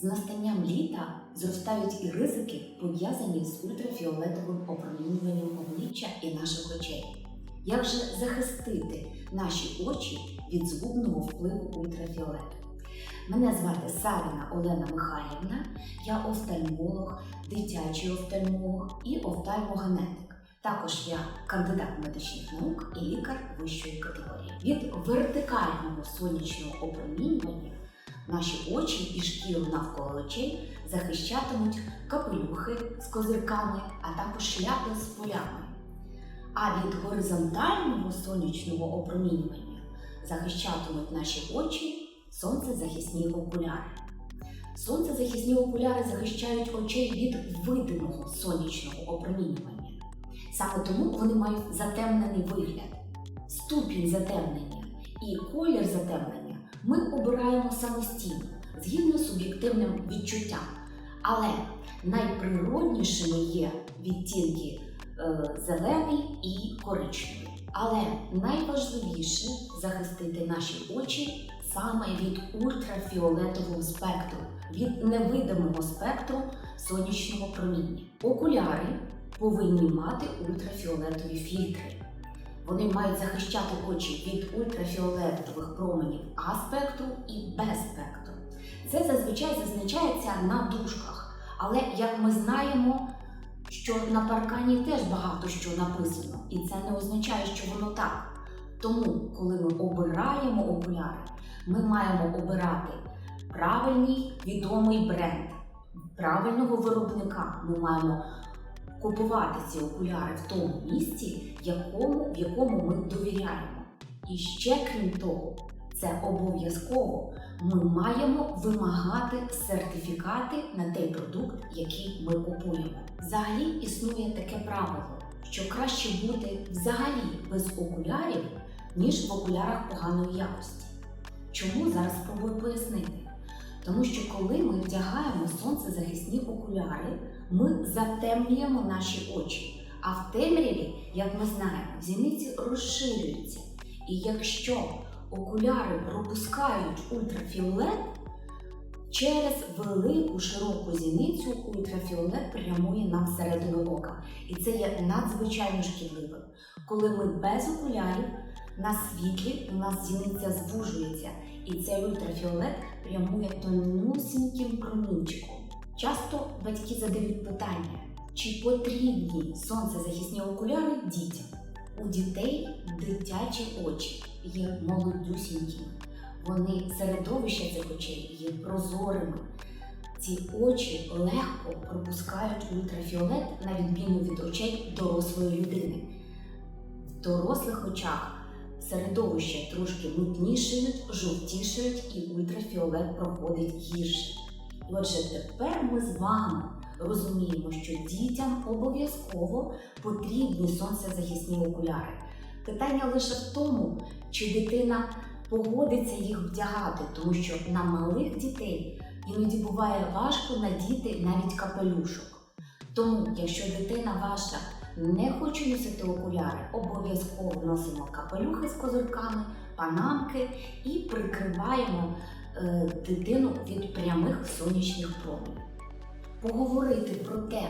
З настанням літа зростають і ризики, пов'язані з ультрафіолетовим опромінюванням обличчя і наших очей. Як же захистити наші очі від згубного впливу ультрафіолету? Мене звати Савіна Олена Михайлівна, я офтальмолог, дитячий офтальмолог і офтальмогенетик. Також я кандидат медичних наук і лікар вищої категорії. Від вертикального сонячного опромінювання наші очі і шкіру навколо очей захищатимуть капелюхи з козирками, а також шляпи з полями. А від горизонтального сонячного опромінювання захищатимуть наші очі сонцезахисні окуляри. Сонцезахисні окуляри захищають очей від видимого сонячного опромінювання. Саме тому вони мають затемнений вигляд, ступінь затемнення і колір затемнення ми обираємо самостійно, згідно з суб'єктивним відчуттям. Але найприроднішими є відтінки е, зелений і коричневий. Але найважливіше захистити наші очі саме від ультрафіолетового спектру, від невидимого спектру сонячного проміння. Окуляри повинні мати ультрафіолетові фільтри. Вони мають захищати очі від ультрафіолетових променів А спектру і Б спектру. Це зазвичай зазначається на дужках. Але як ми знаємо, що на паркані теж багато що написано, і це не означає, що воно так. Тому, коли ми обираємо окуляри, ми маємо обирати правильний відомий бренд, правильного виробника. Ми маємо купувати ці окуляри в тому місці, якому, в якому ми довіряємо. І ще крім того, це обов'язково ми маємо вимагати сертифікати на той продукт, який ми купуємо. Взагалі існує таке правило, що краще бути взагалі без окулярів, ніж в окулярах поганої якості. Чому зараз спробую пояснити? Тому що коли ми вдягаємо сонцезахисні окуляри, ми затемнюємо наші очі. А в темряві, як ми знаємо, зіниці розширюються. І якщо окуляри пропускають ультрафіолет, через велику широку зіницю ультрафіолет прямує нам всередину ока. І це є надзвичайно шкідливим. Коли ми без окулярів на світлі у нас зіниця звужується, і цей ультрафіолет прямує тонюсіньким промінчиком. Часто батьки задають питання, чи потрібні сонцезахисні окуляри дітям. У дітей дитячі очі є молодюсінькими. Вони середовище цих очей є прозорими. Ці очі легко пропускають ультрафіолет на відміну від очей дорослої людини. В дорослих очах середовище трошки мутнішають, жовтішають і ультрафіолет проходить гірше. І отже, тепер ми з вами розуміємо, що дітям обов'язково потрібні сонцезахисні окуляри. Питання лише в тому, чи дитина погодиться їх вдягати, тому що на малих дітей іноді буває важко надіти навіть капелюшок. Тому, якщо дитина ваша не хоче носити окуляри, обов'язково носимо капелюхи з козирками, панамки і прикриваємо е, дитину від прямих сонячних променів. Поговорити про те,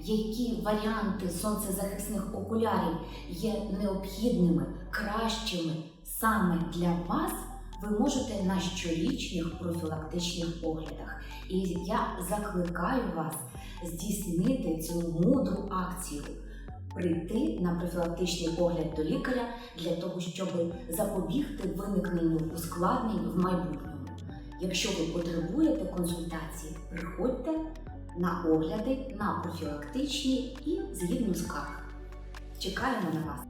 які варіанти сонцезахисних окулярів є необхідними, кращими саме для вас, ви можете на щорічних профілактичних оглядах. І я закликаю вас здійснити цю мудру акцію. Прийти на профілактичний огляд до лікаря для того, щоб запобігти виникненню ускладнень в майбутньому. Якщо ви потребуєте консультації, приходьте на огляди на профілактичні і згідно скарг. Чекаємо на вас!